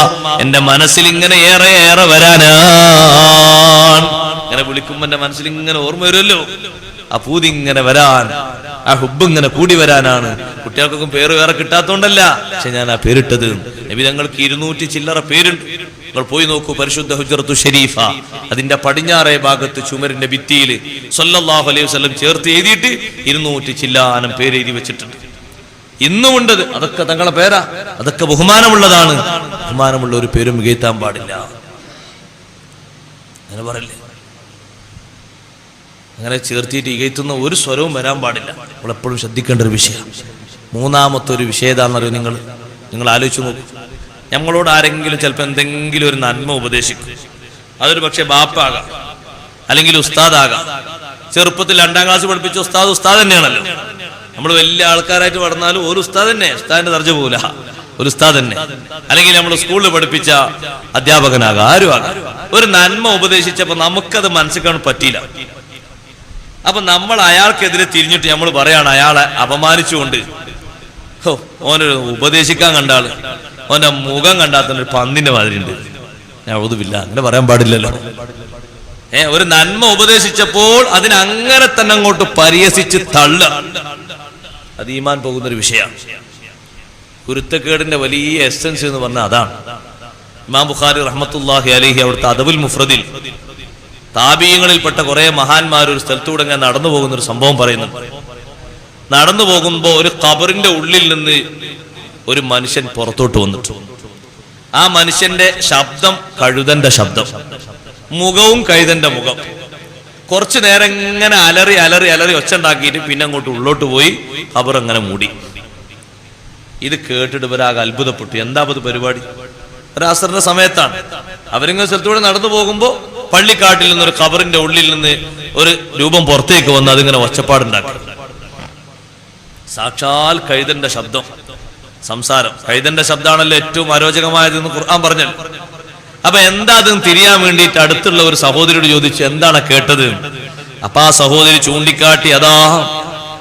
എന്റെ മനസ്സിൽ ഇങ്ങനെ ഏറെ ഏറെ വരാനാണ്. ഇങ്ങനെ വിളിക്കുമ്പോ എന്റെ മനസ്സിൽ ഇങ്ങനെ ഓർമ്മ വരുമല്ലോ. അപ്പൂതി ഇങ്ങനെ വരാൻ. ആ ഹുബ് ഇങ്ങനെ കൂടി വരാനാണ്. കുട്ടികൾക്കൊക്കെ പേര് വേറെ കിട്ടാത്തോണ്ടല്ല. പക്ഷെ ഞാൻ ആ പേരിട്ടത്. നബി ഞങ്ങൾക്ക് ഇരുന്നൂറ്റി ചില്ലറ പേരുണ്ട്. നിങ്ങൾ പോയി നോക്കൂ പരിശുദ്ധ ഹുജറത്തു ഷരീഫ അതിന്റെ പടിഞ്ഞാറേ ഭാഗത്ത് ചുമരിന്റെ ഭിത്തിയിൽ സൊല്ലാഹു അലൈഹി വസല്ലം ചേർത്ത് എഴുതിയിട്ട് ഇരുന്നൂറ്റി ചില്ലാനം പേര് എഴുതി വെച്ചിട്ടുണ്ട്. ഇന്നുമുണ്ടത് അതൊക്കെ തങ്ങളെ പേരാ. അതൊക്കെ ബഹുമാനമുള്ളതാണ്. ബഹുമാനമുള്ള ഒരു പേരും മികത്താൻ പാടില്ല. അങ്ങനെ പറയില്ലേ? അങ്ങനെ ചേർത്തിയിട്ട് ഇകയത്തുന്ന ഒരു സ്വരവും വരാൻ പാടില്ല. നമ്മൾ എപ്പോഴും ശ്രദ്ധിക്കേണ്ട ഒരു വിഷയം. മൂന്നാമത്തെ ഒരു വിഷയം ഏതാണെന്നറിയോ നിങ്ങൾ? നിങ്ങൾ ആലോചിച്ച് നോക്കൂ. ഞങ്ങളോട് ആരെങ്കിലും ചിലപ്പോൾ എന്തെങ്കിലും ഒരു നന്മ ഉപദേശിക്കും. അതൊരു പക്ഷേ ബാപ്പാകാം. അല്ലെങ്കിൽ ഉസ്താദാകാം. ചെറുപ്പത്തിൽ രണ്ടാം ക്ലാസ് പഠിപ്പിച്ച ഉസ്താദ് ഉസ്താദ് തന്നെയാണല്ലോ. നമ്മൾ വലിയ ആൾക്കാരായിട്ട് വളർന്നാലും ഒരു ഉസ്താദ് തന്നെ. ഉസ്താദിന്റെ ദർജ പോല ഒരു ഉസ്താദ് തന്നെ. അല്ലെങ്കിൽ നമ്മൾ സ്കൂളിൽ പഠിപ്പിച്ച അധ്യാപകനാകാം. ആരും ആകാം ഒരു നന്മ ഉപദേശിച്ചപ്പോൾ നമുക്കത് മനസ്സിലാക്കാൻ പറ്റിയില്ല. അപ്പൊ നമ്മൾ അയാൾക്കെതിരെ തിരിഞ്ഞിട്ട് നമ്മൾ പറയാണ് അയാളെ അപമാനിച്ചുകൊണ്ട്. ഓ ഓനൊരു ഉപദേശിക്കാൻ കണ്ടാൾ ഓന്റെ മുഖം കണ്ടാൽ തന്നെ ഒരു പന്നിന്റെ മാതിരി ഉണ്ട് ഞാൻ ഒതുവില്ല അങ്ങനെ പറയാൻ പാടില്ലല്ലോ. ഏ ഒരു നന്മ ഉപദേശിച്ചപ്പോൾ അതിനങ്ങനെ തന്നെ അങ്ങോട്ട് പരിഹസിച്ച് തള്ള അത് ഈമാൻ പോകുന്ന ഒരു വിഷയമാണ് കുരുത്തക്കേടിന്റെ വലിയ എസൻസ് എന്ന് പറഞ്ഞാൽ അതാണ്. ഇമാം ബുഖാരി റഹ്മത്തുല്ലാഹി അലഹി അവിടുത്തെ അദബുൽ മുഫ്രദിൽ താപീയങ്ങളിൽപ്പെട്ട കുറെ മഹാന്മാർ ഒരു സ്ഥലത്തൂടെ ഇങ്ങനെ നടന്നു പോകുന്ന ഒരു സംഭവം പറയുന്നു നടന്നു പോകുമ്പോ ഒരു കബറിന്റെ ഉള്ളിൽ നിന്ന് ഒരു മനുഷ്യൻ പുറത്തോട്ട് വന്നിട്ടു. ആ മനുഷ്യന്റെ ശബ്ദം കഴുതന്റെ ശബ്ദം മുഖവും കഴുതന്റെ മുഖം. കുറച്ചു നേരം ഇങ്ങനെ അലറി അലറി അലറി ഒച്ച ഉണ്ടാക്കിയിട്ട് പിന്നെ അങ്ങോട്ട് ഉള്ളോട്ട് പോയി ഖബർ അങ്ങനെ മൂടി. ഇത് കേട്ടിട്ട് ഇവരാകെ അത്ഭുതപ്പെട്ടു. എന്താ പരിപാടി? ഒരു അസറിന്റെ സമയത്താണ്. അവരിങ്ങനെ സ്ഥലത്തൂടെ നടന്നു പോകുമ്പോ പള്ളിക്കാട്ടിൽ നിന്ന് ഒരു ഖബറിന്റെ ഉള്ളിൽ നിന്ന് ഒരു രൂപം പുറത്തേക്ക് വന്ന് അതിങ്ങനെ ഒച്ചപ്പാടുണ്ടാക്കി. സാക്ഷാൽ കഴുതന്റെ ശബ്ദം. സംസാരം. കഴുതന്റെ ശബ്ദമാണല്ലോ ഏറ്റവും അരോചകമായതെന്ന് ഖുർആൻ പറഞ്ഞു അപ്പൊ എന്താ അതെന്ന് തിരിയാൻ വേണ്ടിയിട്ട് അടുത്തുള്ള ഒരു സഹോദരിയോട് ചോദിച്ചു എന്താണ് കേട്ടത്? അപ്പൊ ആ സഹോദരി ചൂണ്ടിക്കാട്ടി അതാ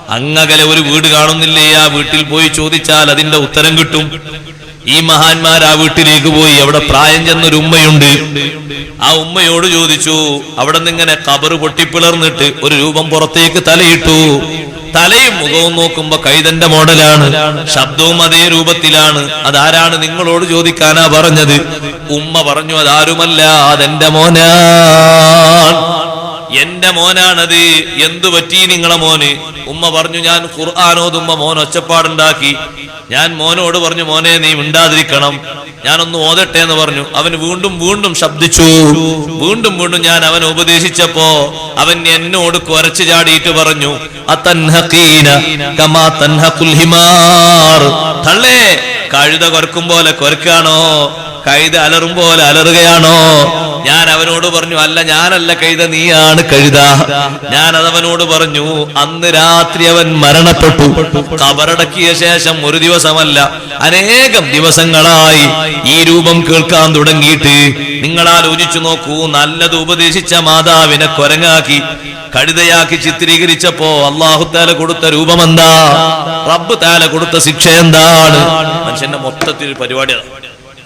അങ്ങകലെ ഒരു വീട് കാണുന്നില്ലേ? ആ വീട്ടിൽ പോയി ചോദിച്ചാൽ അതിന്റെ ഉത്തരം കിട്ടും. ഈ മഹാന്മാർ ആ വീട്ടിലേക്ക് പോയി. അവിടെ പ്രായം ചെന്നൊരു ഉമ്മയുണ്ട്. ആ ഉമ്മയോട് ചോദിച്ചു അവിടെ നിന്ന് ഇങ്ങനെ കബറ് പൊട്ടിപ്പിളർന്നിട്ട് ഒരു രൂപം പുറത്തേക്ക് തലയിട്ടു. തലയും മുഖവും നോക്കുമ്പോ കൈതന്റെ മോഡലാണ് ശബ്ദവും അതേ രൂപത്തിലാണ്. അതാരാണ് നിങ്ങളോട് ചോദിക്കാനാ പറഞ്ഞത്? ഉമ്മ പറഞ്ഞു അതാരുമല്ല അതെന്റെ മോനാൻ എന്റെ മോനാണത്. എന്തു പറ്റി നിങ്ങളെ മോന്? ഉമ്മ പറഞ്ഞു ഞാൻ ഖുർആാനോതുമ്മ മോൻ ഒച്ചപ്പാടുണ്ടാക്കി. ഞാൻ മോനോട് പറഞ്ഞു മോനെ നീ മിണ്ടാതിരിക്കണം. ഞാനൊന്ന് ഓതട്ടെ എന്ന് പറഞ്ഞു. അവൻ വീണ്ടും വീണ്ടും ശബ്ദിച്ചു. വീണ്ടും വീണ്ടും ഞാൻ അവൻ ഉപദേശിച്ചപ്പോ അവൻ എന്നോട് കുരച്ചു ചാടിയിട്ട് പറഞ്ഞു. തള്ളേ കഴുത കൊരക്കും പോലെ കൊരക്കാണോ? കഴുത അലറും പോലെ അലറുകയാണോ? ഞാൻ അവനോട് പറഞ്ഞു അല്ല ഞാനല്ല കഴുത നീയാണ് കഴുത. ഞാൻ അതവനോട് പറഞ്ഞു അന്ന് രാത്രി അവൻ മരണപ്പെട്ടു. കബറടക്കിയ ശേഷം ഒരു ദിവസമല്ല അനേകം ദിവസങ്ങളായി ഈ രൂപം കേൾക്കാൻ തുടങ്ങിയിട്ട്. നിങ്ങൾ ആലോചിച്ചു നോക്കൂ നല്ലത് ഉപദേശിച്ച മാതാവിനെ കൊരങ്ങാക്കി കഴുതയാക്കി ചിത്രീകരിച്ചപ്പോ അള്ളാഹു താല കൊടുത്ത രൂപം എന്താ റബ്ബ് താല കൊടുത്ത ശിക്ഷ എന്താണ് മനുഷ്യന്റെ മൊത്തത്തിൽ പരിപാടിയാണ്.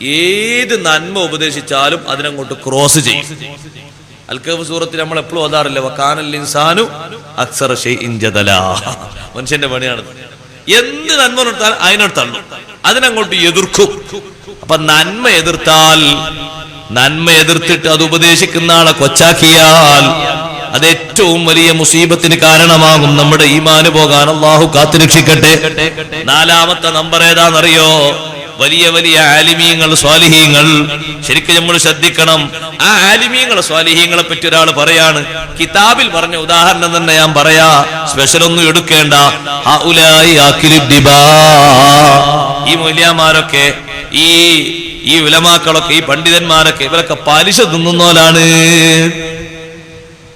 ഏത് നന്മ ഉപദേശിച്ചാലും അതിനങ്ങോട്ട് ക്രോസ് ചെയ്യും. അൽക്കഫ് സൂറത്തിൽ നമ്മൾ എപ്പോഴും ഓതാറില്ല വക്കാനൽ ഇൻസാനു ജദലാ. മനുഷ്യന്റെ പണിയാണ് എന്ത് നന്മ നിർത്താൻ അതിനോട് തള്ളും അതിനങ്ങോട്ട് എതിർക്കും. അപ്പൊ നന്മ എതിർത്താൽ നന്മ എതിർത്തിട്ട് അത് ഉപദേശിക്കുന്ന ആളെ കൊച്ചാക്കിയാൽ അത് ഏറ്റവും വലിയ മുസീബത്തിന് കാരണമാകും. നമ്മുടെ ഈമാന് പോകാൻ അള്ളാഹു കാത്തുരക്ഷിക്കട്ടെ. നാലാമത്തെ നമ്പർ ഏതാണെന്നറിയോ? വലിയ വലിയ ആലിമീങ്ങൾ സ്വാലിഹീങ്ങൾ. ശരിക്കും നമ്മൾ ശ്രദ്ധിക്കണം. ആ ആലിമീങ്ങൾ സ്വാലിഹീങ്ങളെ പറ്റി ഒരാൾ പറയാണ്. കിതാബിൽ പറഞ്ഞ ഉദാഹരണം തന്നെ ഞാൻ പറയാ. സ്പെഷ്യൽ ഒന്നും എടുക്കേണ്ട. ഈ മൂല്യമാരൊക്കെ ഈ ഈ ഉലമാക്കളൊക്കെ ഈ പണ്ഡിതന്മാരൊക്കെ ഇവരൊക്കെ പലിശ തിന്നുന്നോലാണ്.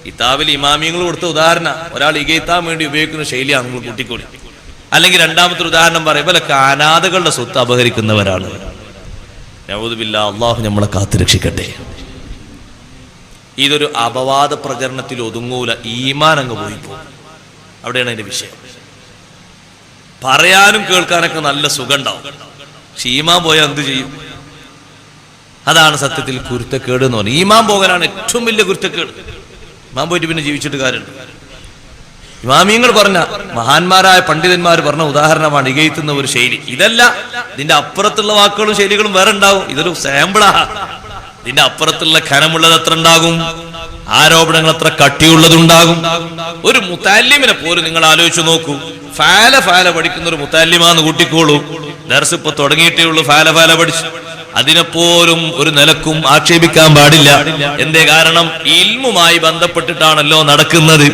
കിതാബിൽ ഇമാമിയങ്ങൾ കൊടുത്ത ഉദാഹരണ. ഒരാൾ ഇകയത്താൻ വേണ്ടി ഉപയോഗിക്കുന്ന ശൈലിയാണ് നിങ്ങൾ കൂട്ടിക്കൂടി അല്ലെങ്കിൽ രണ്ടാമത്തെ ഉദാഹരണം പറയും. ഇവരൊക്കെ അനാഥകളുടെ സ്വത്ത് അപഹരിക്കുന്നവരാണ്. അള്ളാഹു നമ്മളെ കാത്തുരക്ഷിക്കട്ടെ ഇതൊരു അപവാദ പ്രചരണത്തിൽ ഒതുങ്ങൂല. ഈമാൻ അങ്ങ് പോയി പോകും അവിടെയാണ് അതിന്റെ വിഷയം. പറയാനും കേൾക്കാനൊക്കെ നല്ല സുഖം ഉണ്ടാവും പക്ഷെ ഈമാൻ പോയാൽ എന്ത് ചെയ്യും? അതാണ് സത്യത്തിൽ കുരുത്തക്കേട് എന്ന് പറഞ്ഞു ഈമാൻ പോകലാണ് ഏറ്റവും വലിയ കുരുത്തക്കേട്. ഈമാൻ പോയിട്ട് പിന്നെ ജീവിച്ചിട്ട് കാര്യമുണ്ട് ഇമാമിയങ്ങൾ പറഞ്ഞ മഹാന്മാരായ പണ്ഡിതന്മാർ പറഞ്ഞ ഉദാഹരണമാണ് ഇകയത്തുന്ന ഒരു ശൈലി. ഇതല്ല ഇതിന്റെ അപ്പുറത്തുള്ള വാക്കുകളും ശൈലികളും വേറെ ഉണ്ടാവും. ഇതൊരു സാമ്പിളാ. ഇതിന്റെ അപ്പുറത്തുള്ള ഖനമുള്ളത് എത്ര ഉണ്ടാകും? ആരോപണങ്ങൾ എത്ര കട്ടിയുള്ളതുണ്ടാകും? ഒരു മുത്താലിമിനെ പോലും നിങ്ങൾ ആലോചിച്ചു നോക്കൂ. ഫാല ഫാല പഠിക്കുന്ന ഒരു മുത്താലിമാന്ന് കൂട്ടിക്കോളൂ. ദർസ് ഇപ്പൊ തുടങ്ങിയിട്ടേ ഉള്ളൂ ഫാല ഫാല പഠിച്ചു. അതിനെപ്പോലും ഒരു നിലക്കും ആക്ഷേപിക്കാൻ പാടില്ല. എന്തേ കാരണം? ഇൽമുമായി ബന്ധപ്പെട്ടിട്ടാണല്ലോ നടക്കുന്നത്.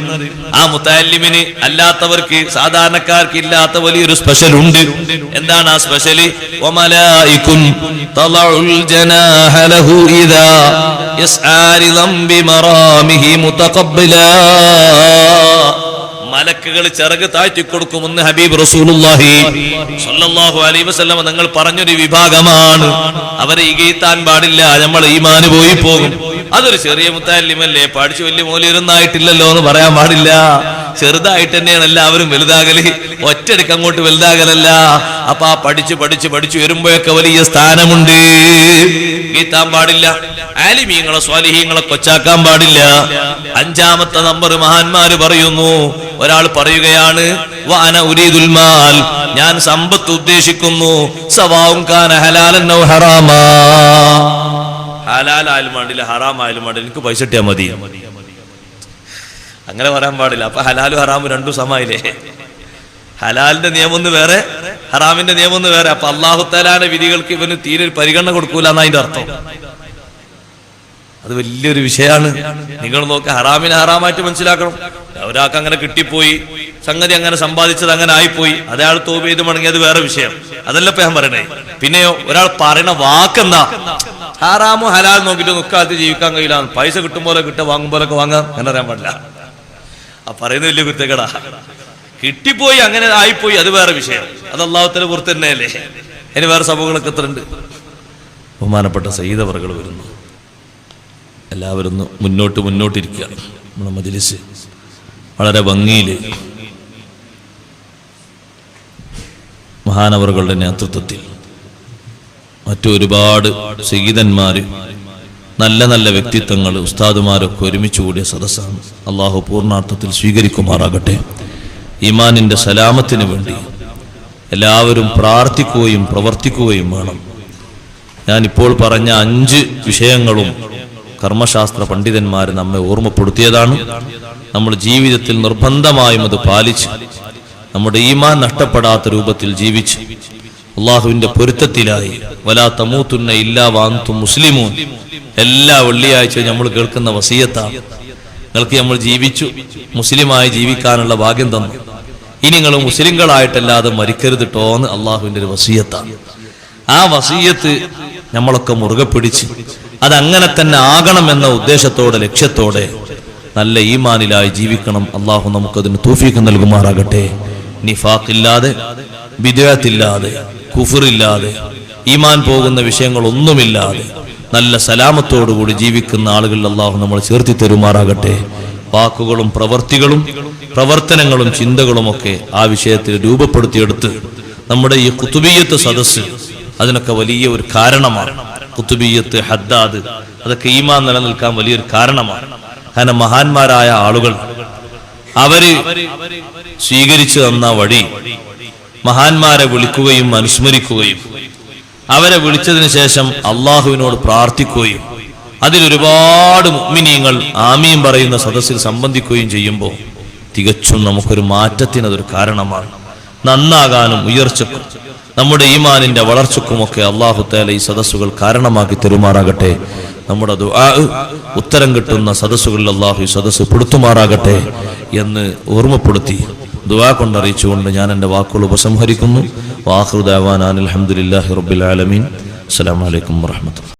ആ മുത്താലിമിന് അല്ലാത്തവർക്ക് സാധാരണക്കാർക്ക് ഇല്ലാത്ത വലിയൊരു സ്പെഷ്യൽ ഉണ്ട്. എന്താണ് ആ സ്പെഷ്യൽ മലക്കുകൾ ചിറക് താഴ്ത്തി കൊടുക്കുമെന്ന് ഹബീബ് റസൂലുള്ളാഹി സ്വല്ലല്ലാഹു അലൈഹി വസല്ലം നിങ്ങൾ പറഞ്ഞൊരു വിഭാഗമാണ്. അവരെ ഇകയത്താൻ പാടില്ല നമ്മൾ ഈമാന് പോയി പോകും. അതൊരു ചെറിയ മുത്താലിമല്ലേ? പഠിച്ചു വലിയ മൂല്യൊന്നായിട്ടില്ലല്ലോ എന്ന് പറയാൻ പാടില്ല. ചെറുതായിട്ട് തന്നെയാണ് എല്ലാവരും വലുതാകൽ. ഒറ്റയടിക്ക് അങ്ങോട്ട് വലുതാകലല്ല. അപ്പൊ ആ പഠിച്ചു പഠിച്ച് പഠിച്ചു വരുമ്പോഴൊക്കെ വലിയ സ്ഥാനമുണ്ട്. ഗീത്താൻ പാടില്ല. ആലിമീങ്ങളെ സ്വാലിഹീങ്ങളെ കൊച്ചാക്കാൻ പാടില്ല. അഞ്ചാമത്തെ നമ്പർ മഹാന്മാര് പറയുന്നു. ഒരാൾ പറയുകയാണ് വാന ഉരീദുൽ മാൽ. ഞാൻ സമ്പത്ത് ഉദ്ദേശിക്കുന്നു. സവാവും കാന ഹലാലൻ ഹറാമാ. ഹലാലായാലും വേണ്ടില്ല ഹറാമായാലും വേണ്ടില്ല. എനിക്ക് പൈസ കിട്ടിയാൽ മതി. അങ്ങനെ പറയാൻ പാടില്ല. അപ്പൊ ഹലാലും ഹറാമും രണ്ടും സമായില്ലേ? ഹലാലിന്റെ നിയമം ഒന്ന് വേറെ ഹറാമിന്റെ നിയമം ഒന്ന് വേറെ. അപ്പൊ അള്ളാഹു തലാന്റെ വിധികൾക്ക് ഇവന് തീരെ ഒരു പരിഗണന കൊടുക്കൂല എന്നാ അതിന്റെ അർത്ഥം. അത് വലിയൊരു വിഷയമാണ് നിങ്ങൾ നോക്ക് ഹറാമിനെ ഹറാമായിട്ട് മനസ്സിലാക്കണം. ഒരാൾക്ക് അങ്ങനെ കിട്ടിപ്പോയി സംഗതി അങ്ങനെ സമ്പാദിച്ചത് അങ്ങനെ ആയിപ്പോയി. അതയാൾ തോപ് ചെയ്ത് മടങ്ങി അത് വേറെ വിഷയം. അതല്ല ഇപ്പൊ ഞാൻ പറയണേ. പിന്നെയോ ഒരാൾ പറയണ വാക്കെന്താ? ഹറാമോ ഹലാൽ നോക്കിട്ട് നിൽക്കാലത്ത് ജീവിക്കാൻ കഴിയില്ല. പൈസ കിട്ടും പോലെ കിട്ടുക വാങ്ങും പോലൊക്കെ വാങ്ങാം എന്നറിയാൻ പാടില്ല. ആ പറയുന്ന വലിയ കുറ്റക്കടാ കിട്ടിപ്പോയി അങ്ങനെ ആയിപ്പോയി അത് വേറെ വിഷയം. അത് അള്ളാഹുത്തിന്റെ പുറത്ത് തന്നെയല്ലേ. ഇനി വേറെ സംഭവങ്ങളൊക്കെ എത്ര ഉണ്ട്? ബഹുമാനപ്പെട്ട സയ്യിദവറുകൾ വരുന്നു. എല്ലാവരും മുന്നോട്ട് മുന്നോട്ടിരിക്കുക. നമ്മുടെ മജിലിസ് വളരെ ഭംഗിയിൽ മഹാനവറുകളുടെ നേതൃത്വത്തിൽ മറ്റു ഒരുപാട് നല്ല നല്ല വ്യക്തിത്വങ്ങൾ ഉസ്താദുമാരൊക്കെ ഒരുമിച്ച് കൂടിയ സദസ്സാണ്. അള്ളാഹു പൂർണാർത്ഥത്തിൽ സ്വീകരിക്കുമാറാകട്ടെ. ഈമാനിന്റെ സലാമത്തിന് വേണ്ടി എല്ലാവരും പ്രാർത്ഥിക്കുകയും പ്രവർത്തിക്കുകയും വേണം. ഞാനിപ്പോൾ പറഞ്ഞ അഞ്ച് വിഷയങ്ങളും കർമ്മശാസ്ത്ര പണ്ഡിതന്മാർ നമ്മെ ഓർമ്മപ്പെടുത്തിയതാണ്. നമ്മൾ ജീവിതത്തിൽ നിർബന്ധമായും അത് പാലിച്ച് നമ്മുടെ ഈമാൻ നഷ്ടപ്പെടാത്ത രൂപത്തിൽ ജീവിച്ച് അള്ളാഹുവിന്റെ പൊരുത്തത്തിലായി. വലാ തമൂത്തുന്ന ഇല്ലാ വാന്തു മുസ്ലിമൂൻ. എല്ലാ വെള്ളിയാഴ്ച നമ്മൾ കേൾക്കുന്ന വസീയത്താണ്. നിങ്ങൾക്ക് നമ്മൾ ജീവിച്ചു മുസ്ലിമായി ജീവിക്കാനുള്ള ഭാഗ്യം തന്നു. ഇനി നിങ്ങൾ മുസ്ലിങ്ങളായിട്ടല്ലാതെ മരിക്കരുതിട്ടോ എന്ന് അള്ളാഹുവിന്റെ ഒരു വസീയത്താണ്. ആ വസീയത്ത് നമ്മളൊക്കെ മുറുകെ പിടിച്ച് അതങ്ങനെ തന്നെ ആകണമെന്ന ഉദ്ദേശത്തോടെ ലക്ഷ്യത്തോടെ നല്ല ഈമാനിലായി ജീവിക്കണം. അള്ളാഹു നമുക്കതിന് തൂഫീക്ക് നൽകുമാറാകട്ടെ. നിഫാഖില്ലാതെ വിദേഹത്തില്ലാതെ കുഫറില്ലാതെ ഈമാൻ പോകുന്ന വിഷയങ്ങളൊന്നുമില്ലാതെ നല്ല സലാമത്തോടുകൂടി ജീവിക്കുന്ന ആളുകളിൽ അള്ളാഹു നമ്മൾ ചേർത്തി തരുമാറാകട്ടെ. വാക്കുകളും പ്രവർത്തികളും പ്രവർത്തനങ്ങളും ചിന്തകളുമൊക്കെ ആ വിഷയത്തിൽ രൂപപ്പെടുത്തിയെടുത്ത് നമ്മുടെ ഈ കുത്തുബീയത്ത് സദസ്സ് അതിനൊക്കെ വലിയ ഒരു കാരണമാണ്. കുത്തുബീയത്ത് ഹദ്ദാദ് അതൊക്കെ ഈമാൻ നിലനിൽക്കാൻ വലിയൊരു കാരണമാണ്. കാരണം മഹാന്മാരായ ആളുകൾ അവർ സ്വീകരിച്ചു തന്ന വഴി മഹാന്മാരെ വിളിക്കുകയും അനുസ്മരിക്കുകയും അവരെ വിളിച്ചതിന് ശേഷം അള്ളാഹുവിനോട് പ്രാർത്ഥിക്കുകയും അതിലൊരുപാട് മുഗ്മിനീങ്ങൾ ആമീൻ പറയുന്ന സദസ്സിൽ സംബന്ധിക്കുകയും ചെയ്യുമ്പോൾ തികച്ചും നമുക്കൊരു മാറ്റത്തിന് അതൊരു കാരണമാണ്. നന്നാകാനും ഉയർച്ചക്കും നമ്മുടെ ഈമാനിന്റെ വളർച്ചക്കുമൊക്കെ അള്ളാഹു തേല ഈ സദസ്സുകൾ കാരണമാക്കി തെരുമാറാകട്ടെ. നമ്മുടെ ഉത്തരം കിട്ടുന്ന സദസ്സുകളിൽ അള്ളാഹു ഈ സദസ്സ് പെടുത്തുമാറാകട്ടെ എന്ന് ഓർമ്മപ്പെടുത്തി ദുആ കൊണ്ടറിയിച്ചുകൊണ്ട് ഞാൻ എന്റെ വാക്കുകൾ ഉപസംഹരിക്കുന്നു. വാഹൃദാവാൻ അലഹമുല്ലാഹി റബ്ബിൽ ആലമീൻ. അസ്സലാമലൈക്കും വാഹമത്തുള്ള